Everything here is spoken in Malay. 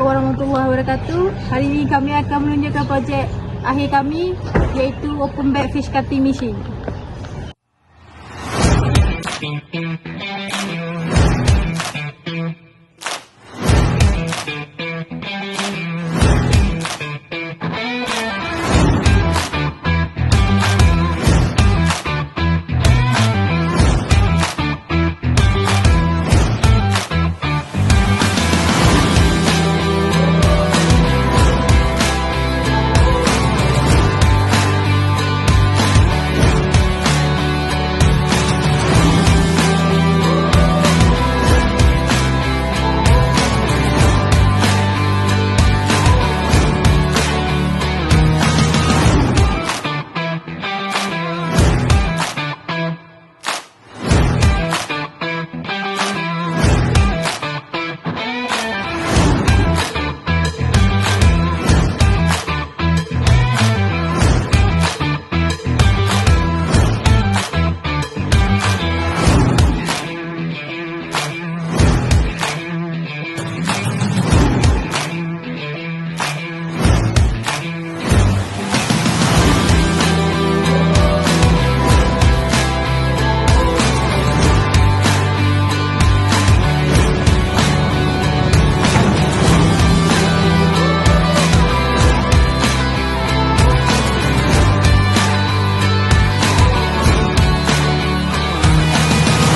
Assalamualaikum warahmatullahi wabarakatuh. Hari ini kami akan menunjukkan projek akhir kami iaitu open bag fish cutting machine.